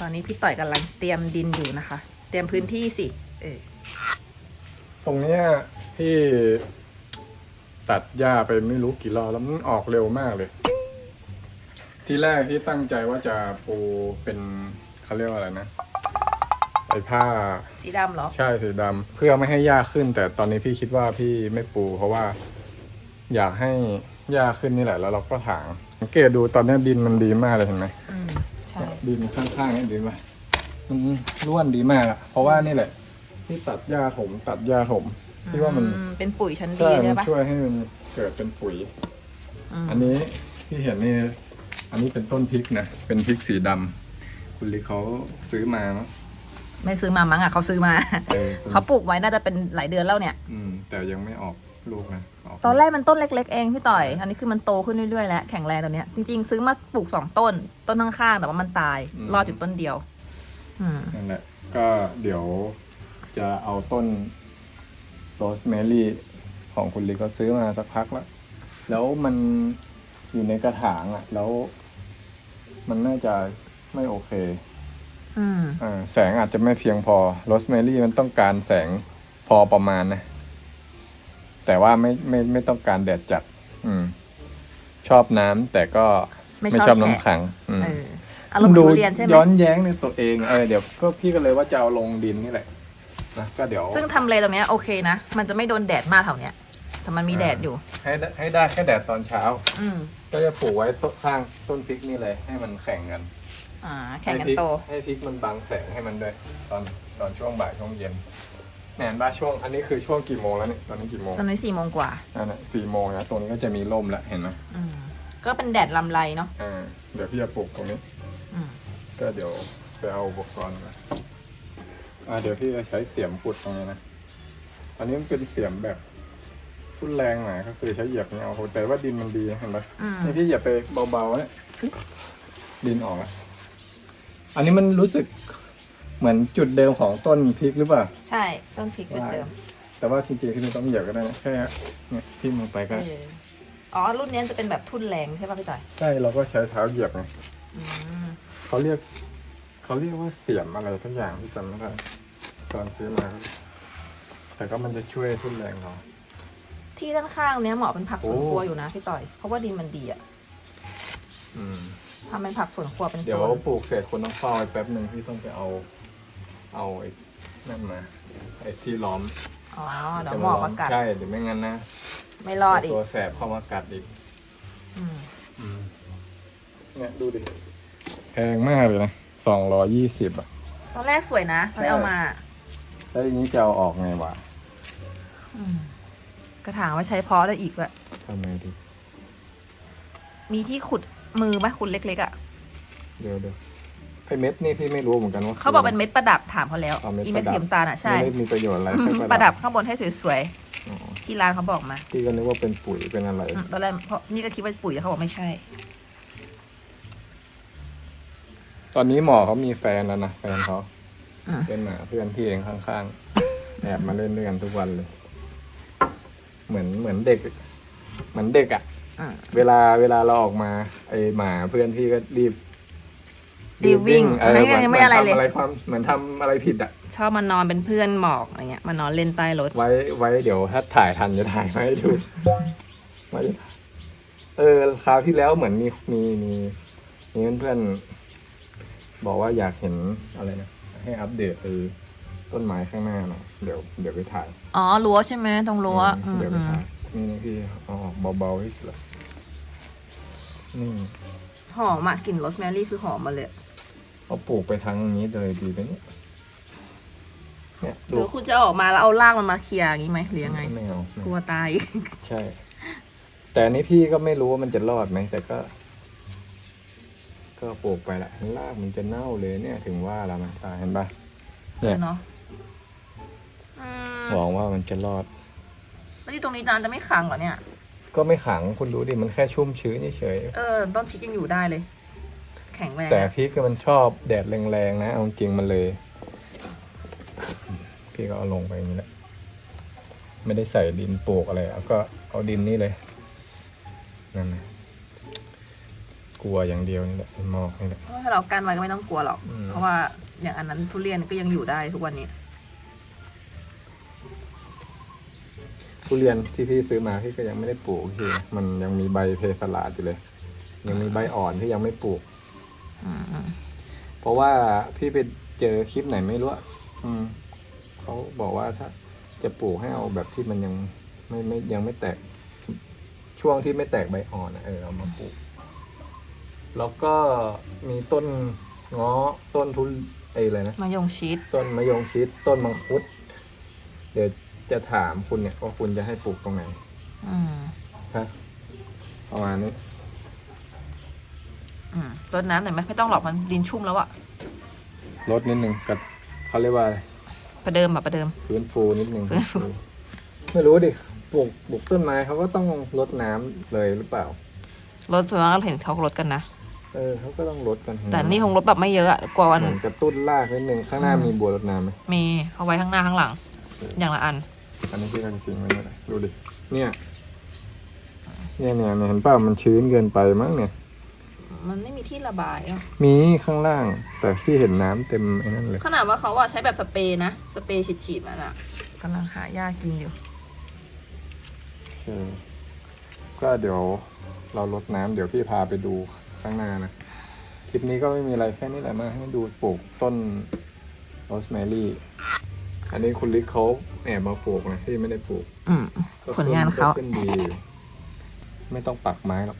ตอนนี้พี่ต่อยกำลังเตรียมดินอยู่นะคะ เตรียมพื้นที่สิ เออ ตรงเนี้ยที่ตัดหญ้าไปไม่รู้กี่รอบแล้วมันออกเร็วมากเลย ทีแรกที่ตั้งใจว่าจะปูเป็นเขาเรียกว่าอะไรนะไอ้ผ้าสีดำเหรอ ใช่สีดำเพื่อไม่ให้หญ้าขึ้น แต่ตอนนี้พี่คิดว่าพี่ไม่ปู เพราะว่า อยากให้หญ้าขึ้นนี่แหละ แล้วเราก็ถางสังเกตดูตอนนี้ดินมันดีมากเลยเห็นไหมอืมใช่ ดินข้างๆนี่ดีไหมมันร่วนดีมากอะเพราะว่านี่แหละ ที่ตัดหญ้าถมตัดหญ้าถมพี่ว่ามันอืเป็นปุ๋ยชั้นดีใช่ใช่มันปะช่วยให้มันเกิดเป็นปุ๋ยมอันนี้ที่เห็นนี่ อันนี้เป็นต้นพริกนะ เป็นพริกสีดำคุณลิเขาซื้อมามั้งไม่ซื้อมามั้งอะเขาซื้อมา เออเขาปลูกไว้น่าจะเป็นหลายเดือนแล้วเนี่ย อืมแต่ยังไม่ออก ลูกนะออกตอนแรกมันต้นเล็ก ๆ เองพี่ต่อย อันนี้คือมันโตขึ้นเรื่อยๆแล้วแข็งแรงตัวเนี้ยจริงๆซื้อมาปลูกสองต้น ต้นข้างๆแต่ว่ามันตายรอดอยู่ต้นเดียวอืมนั่นแหละก็เดี๋ยวจะเอาต้นโรสแมรี่ของคุณลิเขาซื้อมาสักพักแล้ว แล้วมันอยู่ในกระถางอะ่ะ แล้ว มันน่าจะไม่โอเคอืมอ่าแสงอาจจะไม่เพียงพอโรสแมรี่มันต้องการแสงพอประมาณนะ แต่ว่าไม่ไม่ไม่ต้องการแดดจัด อืม ชอบน้ำแต่ก็ไม่ไม่ชอบชอบแฉะน้ำขัง อืม เอออารมณ์เหมือนทุเรียนใช่ไหมย้อนแย้งในตัวเองเออเดี๋ยวก็พี่ก็เลยว่าจะเอาลงดินนี่แหละนะก็เดี๋ยวซึ่งทำเลตรงเนี้ยโอเคนะ มันจะไม่โดนแดดมากแถวเนี้ยแต่มันมีแดดอยู่ ให้ได้ให้ได้แค่แดดตอนเช้า อืมก็จะปลูกไว้ต้นข้างต้นพริกนี่เลย ให้มันแข่งกันอ่า แข่งกันให้พริโต ให้พริกมันบังแสงให้มันด้วย ตอนตอนช่วงบ่ายช่วงเย็น แหนบ้าช่วงอันนี้คือช่วงกี่โมงแล้วเนี่ยตอนนี้กี่โมงตอนนี้สี่โมงกว่านั่นแหละสี่โมงนะตรงนี้ก็จะมีร่มแล้วเห็นไหมอืมก็เป็นแดดลำไรเนาะอ่าเดี๋ยวพี่จะปลูกตรงนี้ อืมก็เดี๋ยวไปเอาอุปกรณ์มาอ่าเดี๋ยวพี่จะใช้เสียมขุดตรงนี้นะ อันนี้มันเป็นเสียมแบบทุ่นแรงหน่อยก็คือใช้เหยียบนี่เอาแต่ว่าดินมันดีเห็นปะอืมนี่พี่เหยียบไปเบาๆเนี่ยดินออกแล้วอันนี้มันรู้สึก เหมือนจุดเดิมของต้นพริกหรือเปล่า ใช่ต้นพริกเป็นเดิม แต่ว่าจริงๆคือไม่ต้องเหยียบก็ได้นะแค่เนี่ยที่มือไปก็เอออ๋อ รุ่นนี้จะเป็นแบบทุ่นแรงใช่ป่ะพี่ต่อยใช่เราก็ใช้เท้าเหยียบไงอืมเขาเรียก เขาเรียกว่าเสียมอะไรสักอย่างที่จำไม่ได้ตอนซื้อมาก็แต่ก็มันจะช่วยทุ่นแรงเรา ที่ด้านข้างเนี้ยเหมาะเป็นผักสวนโอ้ครัวอยู่นะพี่ต่อย เพราะว่าดินมันดีอะอืม ทำเป็นผักสวนครัวเป็นโซเดี๋ยวนปลูกเสร็จคนต้องเฝ้าไว้แป๊บหนึ่งที่ต้องไปเอา เอาไอ้นั่นมาไอ้ที่ล้อมอ๋อเดี๋ยวหมอกมากัด ใช่หรือไม่งั้นนะไม่รอดอีก ตัวแสบเข้ามากัดอีกอืมเนี่ยดูดิแพงมากเลยนะสองร้อยี่สิบอะ ตอนแรกสวยนะตอนที่เอามา แล้วอย่างนี้จะเอาออกไงวะอืมกระถางไว้ใช้เพาะได้อีกด้วยทำไงดีมีที่ขุดมือไหมขุดเล็กๆอะเดี๋ยวเดี๋ยว ไอเม็ดนี่พี่ไม่รู้เหมือนกันว่าเขาบอกเป็นเม็ดประดับถามเขาแล้วอ๋อเม็ดอีเม็ดประดับสีน้ำตาลอะใช่ไม่ได้มีประโยชน์อะไรอืมแค่ประดับข้างบนให้สวยอ๋อๆที่ร้านเขาบอกมาพี่ก็นึกว่าเป็นปุ๋ยเป็นอะไร อืมตอนแรกเพราะนี่ก็คิดว่าปุ๋ยเขาบอกไม่ใช่ ตอนนี้หมอเขามีแฟนแล้วนะแฟนเขาอืมเป็นหมาเพื่อนพี่เองข้างๆ แอบมาเล่นด้วยกันทุกวันเลย เหมือนเหมือนเด็ก เหมือนเด็กอะอืมเวลาเวลาเราออกมา ไอหมาเพื่อนพี่ก็รีบ รีบวิ่งเออไม่เหมือนยังไม่อะไรเลย ทำอะไรความเหมือนทำอะไรผิดอะชอบมานอนเป็นเพื่อนหมอกอะไรเงี้ยมานอนเล่นใต้รถ ไว้ไว้เดี๋ยวถ้าถ่ายทันจะถ่ายมาให้ดูไว้เออคราวที่แล้วเหมือนมีมีมีมีเพื่อนๆบอกว่าอยากเห็นอะไรนะ ให้อัปเดตไอต้นไม้ข้างหน้าหน่อยเดี๋ยวเดี๋ยวไปถ่ายอ๋อรั้วใช่ไหมตรงรั้วอืมเดี๋ยวไปถ่ายนี่นี่พี่เอาออกเบาๆให้สุดนี่หอมอะกลิ่นโรสแมรี่คือหอมมาเลย เอาปลูกไปทางนี้เลยดีไหมเนี่ยเนี่ยหรือคุณจะเอาออกมาแล้วเอารากมันมาเคลียร์อย่างนี้ไหมหรือยังไง ไม่เอากลัวตายใช่ แต่อันนี้พี่ก็ไม่รู้ว่ามันจะรอดไหมแต่ก็ ก็ปลูกไปแหละรากมันจะเน่าเลยเนี่ย ถึงว่าแล้วมันตายเห็นปะเนี่ยเนาะอืมหวังว่ามันจะรอด แล้วที่ตรงนี้จานจะไม่ขังเหรอเนี่ย ก็ไม่ขังคุณรู้ดิมันแค่ชุ่มชื้นเฉยเออต้นพริกยังอยู่ได้เลย แข็งแรงๆแต่พริกก็มันชอบแดดแรงๆนะเอาจริงมันเลย พี่ก็เอาลงไปอย่างนี้แหละไม่ได้ใส่ดินปลูกอะไรเอาก็เอาดินนี่เลยนั่นนะกลัวอย่างเดียวนี่แหละไอ้หมอกนี่แหละ เพราะถ้าเรากันไว้ก็ไม่ต้องกลัวหรอก อืม เพราะว่าอย่างอันนั้นทุเรียนก็ยังอยู่ได้ทุกวันนี้ทุเรียนที่พี่ซื้อมาพี่ก็ยังไม่ได้ปลูกพี่มันยังมีใบเพสลาดอยู่เลย ยังมีใบอ่อนที่ยังไม่ปลูกอืม เพราะว่าพี่ไปเจอคลิปไหนไม่รู้อะอืมเขาบอกว่าถ้าจะปลูกให้เอาแบบที่มันยังไม่ไม่ยังไม่แตก ช่วงที่ไม่แตกใบอ่อนอะเออเอามาปลูก แล้วก็มีต้นเงาะต้นทุนไอ้อะไรนะมายงชิดต้นมะยงชิดต้นมังคุด เดี๋ยวจะถามคุณเนี่ยว่าคุณจะให้ปลูกตรงไหนอืมฮะประมาณนี้อืม รดน้ำหน่อยไหมไม่ต้องหรอกมันดินชุ่มแล้วอะลดนิดนึงกับเขาเรียกว่าอะไรประเดิมแบบประเดิม ฟื้นฟูนิดนึงฟื้นฟู ไม่รู้ดิปลูกปลูกต้นไม้เขาก็ต้องรดน้ำเลยหรือเปล่ารถส่วนมากเราเห็นเขารถกันนะ เออเขาก็ต้องรดกันแต่นี่คงรถแบบไม่เยอะอะกลัววัน เหมือนกระตุ้นรากนิดนึงข้างหน้าอืมมีบัวรดน้ำไหมมีเอาไว้ข้างหน้าข้างหลัง อย่างละอัน อันนี้พี่ก็จะทิ้งไว้นี่แหละดูดิเนี่ยเนี่ยเนี่ยเนี่ยเห็นป่ะมันชื้นเกินไปมั้งเนี่ย มันไม่มีที่ระบายอะมีข้างล่าง แต่พี่เห็นน้ำเต็มไอ้นั่นเลย ขนาดว่าเขาอะใช้แบบสเปรย์นะ สเปรย์ฉีดๆมันอะกำลังหาหญ้ากินอยู่ เออก็เดี๋ยวเราลดน้ำเดี๋ยวพี่พาไปดูข้างหน้านะ คลิปนี้ก็ไม่มีอะไรแค่นี้แหละมาให้ดูปลูกต้นโรสแมรี่ อันนี้คุณลิศเขาแอบมาปลูกนะที่ไม่ได้ปลูกอืม ก็ผลงานเขา ก็ขึ้นดีอยู่ไม่ต้องปักไม้หรอก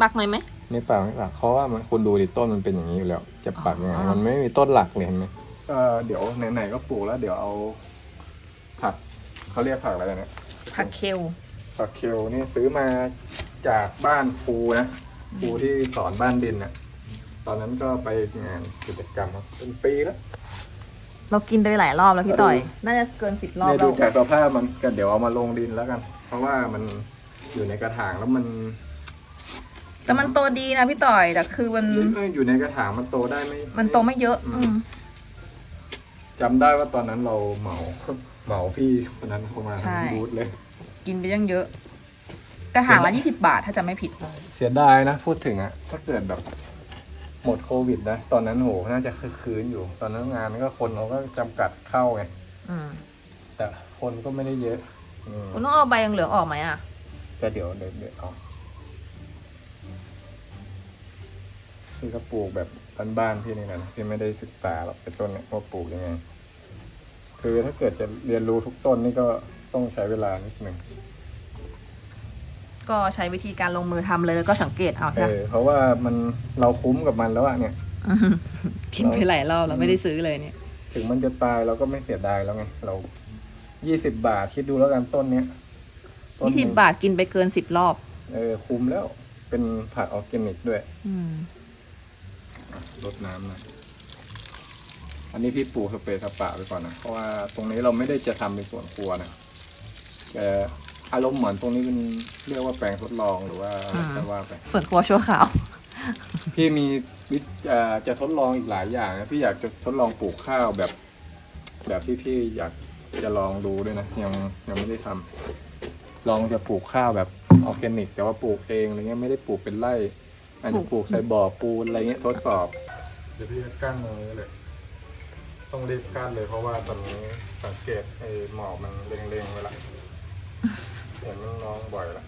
ปักหน่อยไหม ไม่ปักไม่ปักเพราะว่ามันคุณดูดิต้นมันเป็นอย่างนี้อยู่แล้ว จะปักยังไงอ๋อมันไม่มีต้นหลักเลยเห็นไหมก็เดี๋ยวไหนๆก็ปลูกแล้ว เดี๋ยวเอา ผักเขาเรียกผักอะไรนะผักเคลผักเคลนี่ซื้อมาจากบ้านครูนะครูที่สอนบ้านดินนะตอนนั้นก็ไปงานกิจกรรมมาเป็นปีแล้วเรากินไปหลายรอบแล้วพี่ต่อย น่าจะเกินสิบรอบเนี่ยแล้ดูวจากสภาพมันก็เดี๋ยวเอามาลงดินแล้วกัน เพราะว่ามันอยู่ในกระถางแล้วมัน แต่มันโตดีนะพี่ต่อยแต่คือมันเอ้ยอยู่ในกระถางมันโตได้ไม่มันโตไม่เยอะ อืมจำได้ว่าตอนนั้นเราเหมาเหมาพี่คนนั้นเข้ามาใช่บูธเลย กินไปยังเยอะ กระถางละยี่สิบาทถ้าจะไม่ผิด เสียดายนะ พูดถึงอะถ้าเกิดแบบหมดโควิดนะ ตอนนั้นโหน่าจะคึกคืนอยู่ ตอนนั้นงานก็คนเขาก็จำกัดเข้าไงอืมแต่คนก็ไม่ได้เยอะอืมคุณต้องเอาใบยังเหลืองออกไหมอะ แต่เดี๋ยวเดี๋ยวเดี๋ยวเอา พี่ก็ปลูกแบบบ้านๆพี่นี่แหละนะพี่ไม่ได้ศึกษาหรอกเป็นต้นเนี่ยว่าปลูกยังไง คือถ้าเกิดจะเรียนรู้ทุกต้นนี่ก็ต้องใช้เวลานิดหนึ่งก็ใช้วิธีการลงมือทำเลยแล้วก็สังเกตเอาเอใช่ไหมอเพราะว่ามันเราคุ้มกับมันแล้วอะเนี่ยมกินไปหลายรอบแล้วไม่ได้ซื้อเลยเนี่ย ถึงมันจะตายเราก็ไม่เสียดายแล้วไง เรา ยี่สิบบาทคิดดูแล้วกันต้นเนี้ยต้นยี่สิบบาทกินไปเกินสิบรอบ เออคุ้มแล้ว เป็นผักออร์แกนิกด้วย อืม รดน้ำหนะอันนี้พี่ปลูกสเปรย์สปะไปก่อนนะเพราะว่าตรงนี้เราไม่ได้จะทำเป็นสวนครัวนะแต่อารมณ์เหมือนตรงนี้เป็นเรียกว่าแปลงทดลองหรือว่าอะไรก็ว่าไปส่วนครัวชั่วขาวพี่มีวิธเอ่อจะทดลองอีกหลายอย่างนะพี่อยากจะทดลองปลูกข้าวแบบ แบบที่พี่อยากจะลองดูด้วยนะยังยังไม่ได้ทำลองจะปลูกข้าวแบบออร์แกนิก แต่ว่าปลูกเองอะไรเงี้ยไม่ได้ปลูกเป็นไร่ อาจจะปลูกใส่บ่อปูนอะไรเงี้ยทดสอบ เดี๋ยวพี่จะกั้นตรงนี้เลย ต้องรีบกั้นเลยเพราะว่าตอนนี้สังเกตไอ้หมอกมันเล็งๆไว้ละเห็นน้องๆบ่อยละ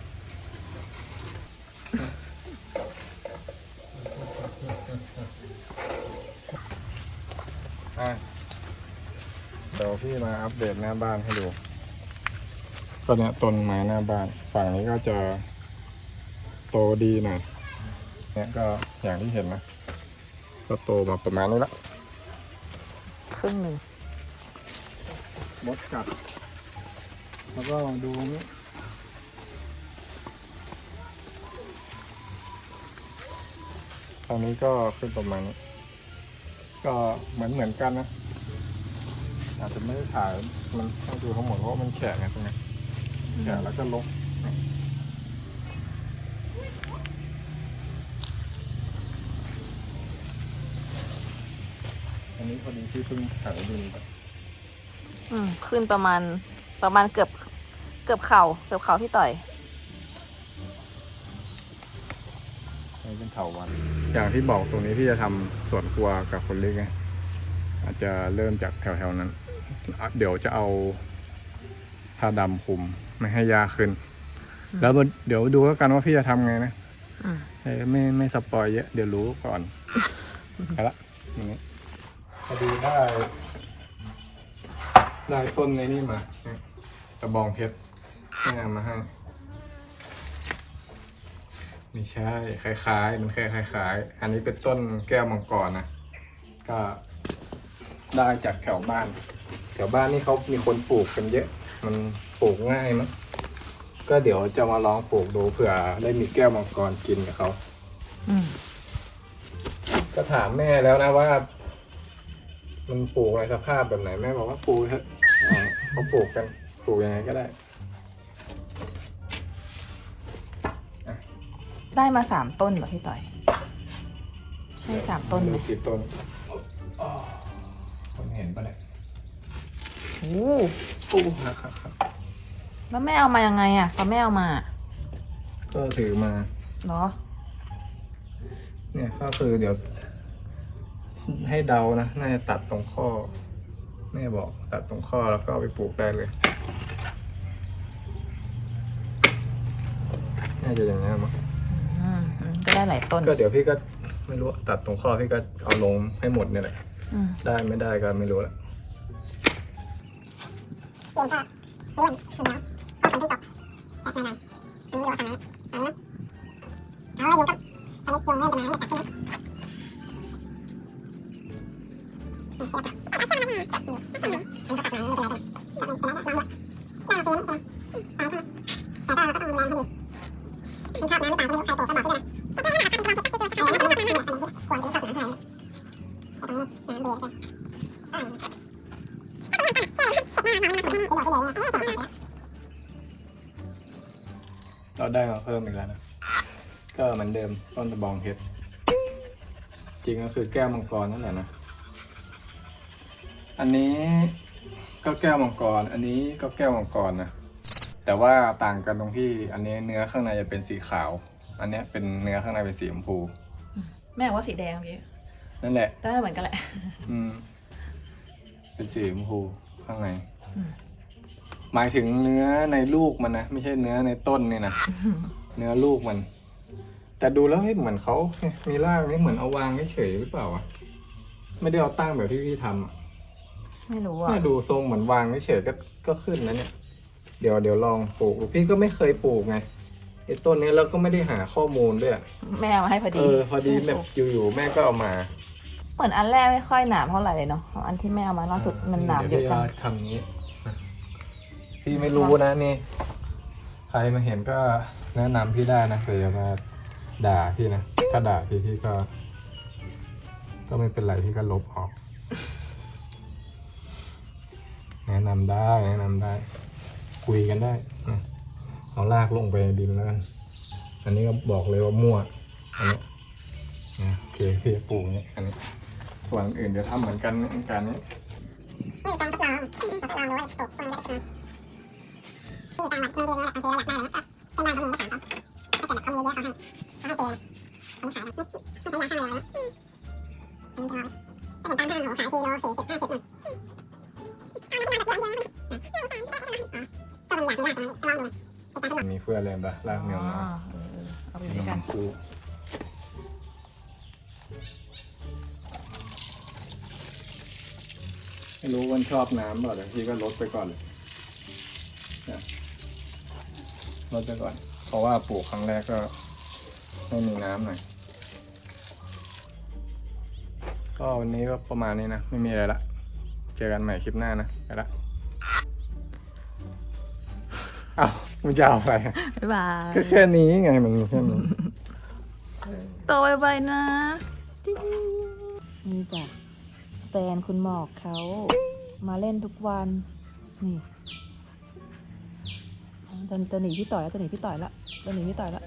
อะเดี๋ยวพี่มาอัปเดตหน้าบ้านให้ดูก็เนี้ยต้นไม้หน้าบ้าน ฝั่งนี้ก็จะโตดีหน่อย เนี่ยก็อย่างที่เห็นนะ ก็โตมาประมาณนี้ละครึ่งหนึ่งบดกัด แล้วก็ดูนี่ตรงนี้ก็ขึ้นประมาณนี้ก็เหมือนเหมือนกันนะ อาจจะไม่ได้ถ่ายมันต้องดูทั้งหมดเพราะว่ามันแฉะไงตรงนี้แฉะแล้วก็ลบ อันนี้พอดีที่เพิ่งถังดินแบบอืมขึ้นประมาณประมาณเกือบเกือบเข่าเกือบเข่าพี่ต่อยนี่เป็นเถาวัน อย่างที่บอกตรงนี้ที่จะทำสวนครัวกับคนเล็กไงอาจจะเริ่มจากแถวๆนั้นเดี๋ยวจะเอาผ้าดำคุมไม่ให้ยาขึ้น แล้วเดี๋ยวดูกันว่าพี่จะทำไงนะเออไม่ไม่สปอยเยอะ เดี๋ยวรู้ก่อน ไปละอย่างนี้ พอดีได้ ได้ต้นในนี่มาเกระบองเพชรแม่มาให้ไม่ใช่คล้ายๆ มันแค่คล้ายๆ อันนี้เป็นต้นแก้วมังกรนะ ก็ได้จากแถวบ้าน แถวบ้านนี่เขามีคนปลูกกันเยอะ มันปลูกง่ายมั้งก็เดี๋ยวจะมาลองปลูกดูเผื่อได้มีแก้วมังกรกินกับเขาก็ถามแม่แล้วนะว่า มันปลูกอะไรสภาพแบบไหนแม่บอกว่าปลูกเถอะเขาปลูกกันปลูกยังไงก็ได้ ได้มาสามต้นเหรอพี่ต่อย ใช่สามต้นไหมดูกี่ต้นคนเห็นปะเนี่ยโอ้โหปลูกนะครับแล้วแม่เอามายังไงอะตอนแม่เอามาก็ถือมาเหรอ เนี่ยก็คือเดี๋ยว ให้เดานะน่าจะตัดตรงข้อแม่บอกตัดตรงข้อแล้วก็เอาไปปลูกได้เลยน่าจะอย่างนี้มั้งก็ได้หลายต้นก็เดี๋ยวพี่ก็ไม่รู้ตัดตรงข้อพี่ก็เอาลงให้หมดนี่แหละได้ไม่ได้ก็ไม่รู้ละเปลี่ยนจากเรื่องสุนัขก็เป็นติ๊กต็อกแอดนานๆอันนี้ดูว่าทางนั้อันนั้นเอาไว้อยู่กับอนนี้โยงเรื่จะมาให้ตัดที่ เราได้มาเพิ่มอีกแล้วนะ ก็เหมือนเดิมต้นตะบองเพชรจริงก็คือแก้วมังกรนั่นแหละนะ อันนี้ก็แก้วมังกร อันนี้ก็แก้วมังกรนะ แต่ว่าต่างกันตรงที่อันนี้เนื้อข้างในจะเป็นสีขาว อันเนี้ยเป็นเนื้อข้างในเป็นสีชมพู แม่บอกว่าสีแดงเมื่อกี้นั่นแหละ แต่ไม่เหมือนกันแหละ อืม เป็นสีชมพูข้างในอืมหมายถึงเนื้อในลูกมันนะ ไม่ใช่เนื้อในต้นนี่นะ เนื้อลูกมัน แต่ดูแล้วเฮ้ยเหมือนเขาเนี่ยมีรากนี่เหมือนเอาวางเฉยๆหรือเปล่าวะไม่ได้เอาตั้งแบบที่พี่ทำอะ ไม่รู้อะเนี่ยดูทรงเหมือนวางเฉยๆก็ก็ขึ้นนะเนี่ย เดี๋ยวเดี๋ยวลองปลูกดูพี่ก็ไม่เคยปลูกไงไอ้ต้นนี้เราก็ไม่ได้หาข้อมูลด้วยอะแม่เอามาให้พอเอดีอพอดีแบบอยู่ๆแม่ก็เอามาเหมือนอันแรกไม่ค่อยหนามเท่าไหร่เลยเนาะอันที่แม่เอามาล่าสุดมันหนามเยอะจังดี๋วพี่ทำนี้นะพี่ไม่รู้นะนี่ ใครมาเห็นก็แนะนำพี่ได้นะแต่อย่ามาด่าพี่นะถ้าด่าพี่พี่ก็ ก็ไม่เป็นไรพี่ก็ลบออก แนะนำได้แนะนำได้ คุยกันได้เอาลากลงไปดินแล้วกันอันนี้ก็บอกเลยว่ามั่วอันนี้นะโอเคพี่ปลูกนี่อันนี้ส่วนอื่นเดี๋ยวทำเหมือนกันเหมือนกันนี้นี่การทดลองทดลองดูว่าตกมันได้ใช่ไหมนี่ตามหลักเรียนๆแล้วโอเคหลักได้แล้วก็บ้านเขามีไม่ถามเขาถ้าเกิดเขามีเยอะเขาให้เขาให้เจอเขาไม่ขายไม่ไม่ใช้ยาฆ่าอะไรนะอันนี้ก็ถ้าเห็นตามห้างเขาขายกิโลสี่สิบห้าสิบหนึ่งก็ มันอยากได้ตรงนี้ลองดูในการทดลองมันมีเพื่อนเลยปะลากเนียวอ๋อมาเออเออเอาไปอยู่ด้วยกันคู่ไม่รู้วันชอบน้ำเปล่าแต่พี่ก็ลดไปก่อนเลยนะลดไปก่อน เพราะว่าปลูกครั้งแรกก็ไม่มีน้ำหน่อยก็วันนี้ก็ประมาณนี้นะ ไม่มีอะไรละ เจอกันใหม่คลิปหน้านะไปละอ้าวมึงจะเอาอะไรอะบ๊ายบายก็แค่นี้ไงมันมีแค่นี้โตไวๆนะจิ๊งนี่จ้ะแฟนคุณหมอกเขามาเล่นทุกวันนี่จะจะหนีพี่ต่อยแล้วจะหนีพี่ต่อยแล้วจะหนีพี่ต่อยแล้ว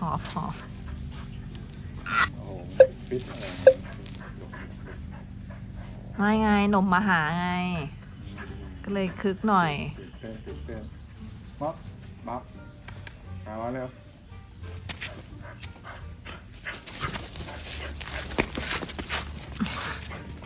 หอบหอบไม่ไงหนมมาหาไง ก็เลยคึกหน่อย เต้นตื่นเต้นม็อบบ๊อบเอามาเร็ว